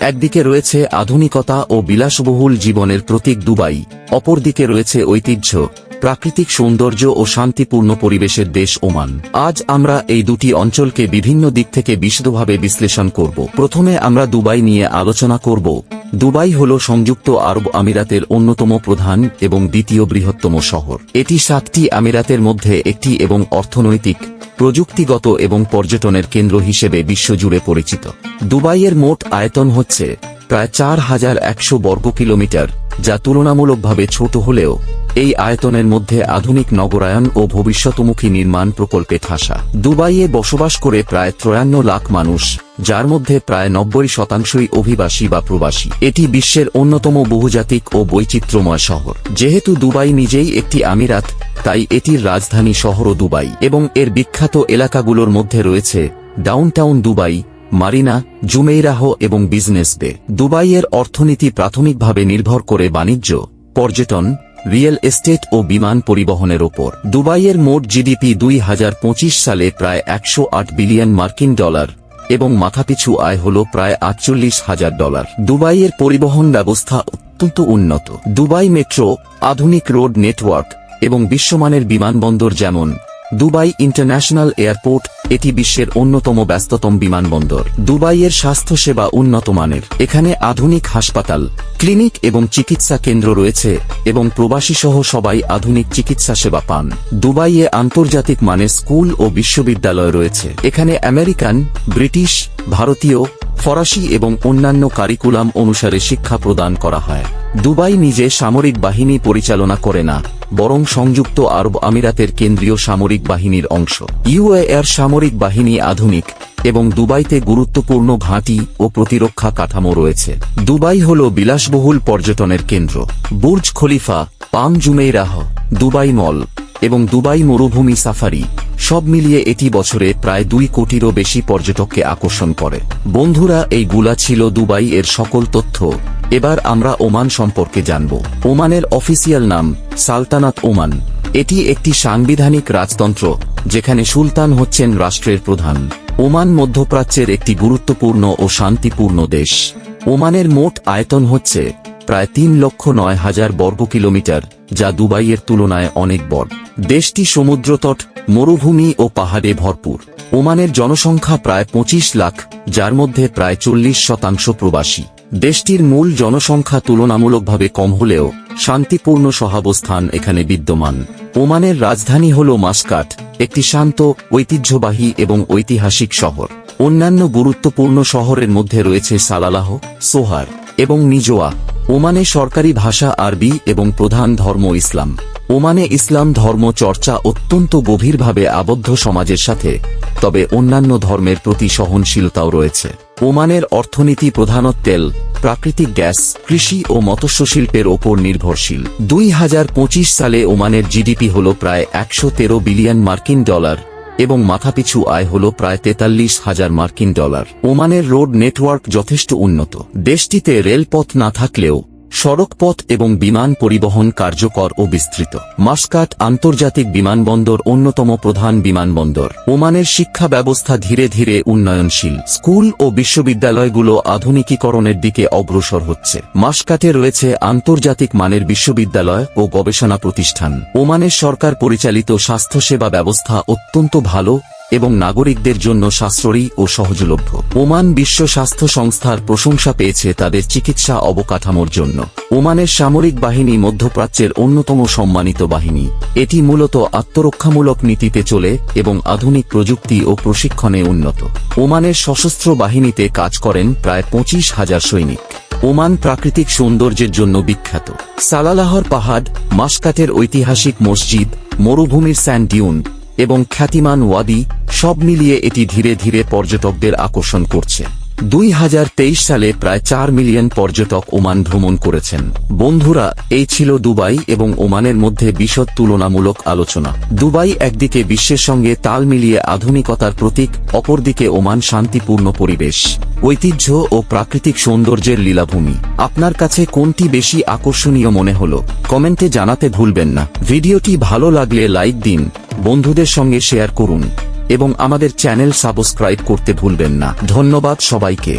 একদিকে রয়েছে আধুনিকতা ও বিলাসবহুল জীবনের প্রতীক দুবাই অপরদিকে রয়েছে ঐতিহ্য। প্রাকৃতিক সৌন্দর্য ও শান্তিপূর্ণ পরিবেশের দেশ ওমান। আজ আমরা এই দুটি অঞ্চলকে বিভিন্ন দিক থেকে বিশদভাবে বিশ্লেষণ করব। প্রথমে আমরা দুবাই নিয়ে আলোচনা করব। দুবাই হল সংযুক্ত আরব আমিরাতের অন্যতম প্রধান এবং দ্বিতীয় বৃহত্তম শহর। এটি সাতটি আমিরাতের মধ্যে একটি এবং অর্থনৈতিক, প্রযুক্তিগত এবং পর্যটনের কেন্দ্র হিসেবে বিশ্বজুড়ে পরিচিত। দুবাইয়ের মোট আয়তন হচ্ছে প্রায় চার হাজার একশো বর্গ কিলোমিটার যা তুলনামূলকভাবে ছোট হলেও, এই আয়তনের মধ্যে আধুনিক নগরায়ন ও ভবিষ্যতমুখী নির্মাণ প্রকল্পে ঠাসা। দুবাইয়ে বসবাস করে প্রায় ত্রয়ান্ন লাখ মানুষ, যার মধ্যে প্রায় নব্বই শতাংশই অভিবাসী বা প্রবাসী। এটি বিশ্বের অন্যতম বহুজাতিক ও বৈচিত্র্যময় শহর। যেহেতু দুবাই নিজেই একটি আমিরাত, তাই এটির রাজধানী শহরও দুবাই এবং এর বিখ্যাত এলাকাগুলোর মধ্যে রয়েছে ডাউনটাউন দুবাই মারিনা, জুমেইরাহ এবং বিজনেস বে দুবাইয়ের অর্থনীতি প্রাথমিকভাবে নির্ভর করে বাণিজ্য, পর্যটন, রিয়েল এস্টেট ও বিমান পরিবহনের ওপর। দুবাইয়ের মোট জিডিপি দুই হাজার পঁচিশ সালে প্রায় একশো আট বিলিয়ন মার্কিন ডলার এবং মাথাপিছু আয় হল প্রায় আটচল্লিশ হাজার ডলার। দুবাইয়ের পরিবহন ব্যবস্থা অত্যন্ত উন্নত। দুবাই মেট্রো, আধুনিক রোড নেটওয়ার্ক এবং বিশ্বমানের বিমানবন্দর যেমন দুবাই ইন্টারন্যাশনাল এয়ারপোর্ট এটি বিশ্বের অন্যতম ব্যস্ততম বিমানবন্দর। দুবাইয়ের স্বাস্থ্যসেবা উন্নত মানের এখানে আধুনিক হাসপাতাল, ক্লিনিক এবং চিকিৎসা কেন্দ্র রয়েছে এবং প্রবাসী সহ সবাই আধুনিক চিকিৎসা সেবা পান। দুবাইয়ে আন্তর্জাতিক মানের স্কুল ও বিশ্ববিদ্যালয় রয়েছে। এখানে আমেরিকান, ব্রিটিশ, ভারতীয়, ফরাসি এবং অন্যান্য কারিকুলাম অনুসারে শিক্ষা প্রদান করা হয়। দুবাই নিজে সামরিক বাহিনী পরিচালনা করে না, বরং সংযুক্ত আরব আমিরাতের কেন্দ্রীয় সামরিক বাহিনীর অংশ। ইউএর সামরিক বাহিনী আধুনিক এবং দুবাইতে গুরুত্বপূর্ণ ঘাঁটি ও প্রতিরক্ষা কাঠামো রয়েছে। দুবাই হল বিলাসবহুল পর্যটনের কেন্দ্র। Burj Khalifa, Palm Jumeirah Dubai Mall এবং দুবাই মরুভূমি সাফারি সব মিলিয়ে এটি বছরে প্রায় দুই কোটিরও বেশি পর্যটককে আকর্ষণ করে। বন্ধুরা, এই গুলা ছিল দুবাই এর সকল তথ্য। এবার আমরা ওমান সম্পর্কে জানব। ওমানের অফিসিয়াল নাম সালতানাত ওমান। এটি একটি সাংবিধানিক রাজতন্ত্র, যেখানে সুলতান হচ্ছেন রাষ্ট্রের প্রধান। ওমান মধ্যপ্রাচ্যের একটি গুরুত্বপূর্ণ ও শান্তিপূর্ণ দেশ। ওমানের মোট আয়তন হচ্ছে প্রায় তিন লক্ষ নয় হাজার বর্গ কিলোমিটার যা দুবাইয়ের তুলনায় অনেক বড়। দেশটি সমুদ্রতট, মরুভূমি ও পাহাড়ে ভরপুর। ওমানের জনসংখ্যা প্রায় পঁচিশ লাখ, যার মধ্যে প্রায় চল্লিশ শতাংশ প্রবাসী। দেশটির মূল জনসংখ্যা তুলনামূলকভাবে কম হলেও শান্তিপূর্ণ সহাবস্থান এখানে বিদ্যমান। ওমানের রাজধানী হল মাস্কাট, একটি শান্ত, ঐতিহ্যবাহী এবং ঐতিহাসিক শহর। অন্যান্য গুরুত্বপূর্ণ শহরের মধ্যে রয়েছে সালালাহ, সোহার এবং নিজোয়া, ওমানে সরকারি ভাষা আরবি এবং প্রধান ধর্ম ইসলাম। ওমানে ইসলাম ধর্ম চর্চা অত্যন্ত গভীরভাবে আবদ্ধ সমাজের সাথে, তবে অন্যান্য ধর্মের প্রতি সহনশীলতাও রয়েছে। ওমানের অর্থনীতি প্রধানত তেল, প্রাকৃতিক গ্যাস, কৃষি ও মৎস্য শিল্পের ওপর নির্ভরশীল। দুই হাজার পঁচিশ সালে ওমানের জিডিপি হল প্রায় একশো তেরো বিলিয়ন মার্কিন ডলার এবং মাথাপিছু আয় হল প্রায় তেতাল্লিশ হাজার মার্কিন ডলার। ওমানের রোড নেটওয়ার্ক যথেষ্ট উন্নত। দেশটিতে রেলপথ না থাকলেও সড়কপথ এবং বিমান পরিবহন কার্যকর ও বিস্তৃত। মাস্কাট আন্তর্জাতিক বিমানবন্দর অন্যতম প্রধান বিমানবন্দর। ওমানের শিক্ষা ব্যবস্থা ধীরে ধীরে উন্নয়নশীল। স্কুল ও বিশ্ববিদ্যালয়গুলো আধুনিকীকরণের দিকে অগ্রসর হচ্ছে। মাস্কাটে রয়েছে আন্তর্জাতিক মানের বিশ্ববিদ্যালয় ও গবেষণা প্রতিষ্ঠান। ওমানের সরকার পরিচালিত স্বাস্থ্যসেবা ব্যবস্থা অত্যন্ত ভালো এবং নাগরিকদের জন্য সাশ্রয়ী ও সহজলভ্য। ওমান বিশ্ব স্বাস্থ্য সংস্থার প্রশংসা পেয়েছে তাদের চিকিৎসা অবকাঠামোর জন্য। ওমানের সামরিক বাহিনী মধ্যপ্রাচ্যের অন্যতম সম্মানিত বাহিনী। এটি মূলত আত্মরক্ষামূলক নীতিতে চলে এবং আধুনিক প্রযুক্তি ও প্রশিক্ষণে উন্নত। ওমানের সশস্ত্র বাহিনীতে কাজ করেন প্রায় পঁচিশ হাজার সৈনিক। ওমান প্রাকৃতিক সৌন্দর্যের জন্য বিখ্যাত। সালালাহর পাহাড় মাস্কাটের ঐতিহাসিক মসজিদ, মরুভূমির স্যান্ড ডিউন এবং খ্যাতিমান ওয়াদি সব মিলিয়ে এটি ধীরে ধীরে পর্যটকদের আকর্ষণ করছে। দুই হাজার তেইশ সালে প্রায় চার মিলিয়ন পর্যটক ওমান ভ্রমণ করেছেন। বন্ধুরা, এই ছিল দুবাই এবং ওমানের মধ্যে বিশদ তুলনামূলক আলোচনা। দুবাই একদিকে বিশ্বের সঙ্গে তাল মিলিয়ে আধুনিকতার প্রতীক, অপরদিকে ওমান শান্তিপূর্ণ পরিবেশ, ঐতিহ্য ও প্রাকৃতিক সৌন্দর্যের লীলাভূমি। আপনার কাছে কোনটি বেশি আকর্ষণীয় মনে হল? কমেন্টে জানাতে ভুলবেন না। ভিডিওটি ভালো লাগলে লাইক দিন, বন্ধুদের সঙ্গে শেয়ার করুন। এবং আমাদের চ্যানেল সাবস্ক্রাইব করতে ভুলবেন না। ধন্যবাদ সবাইকে।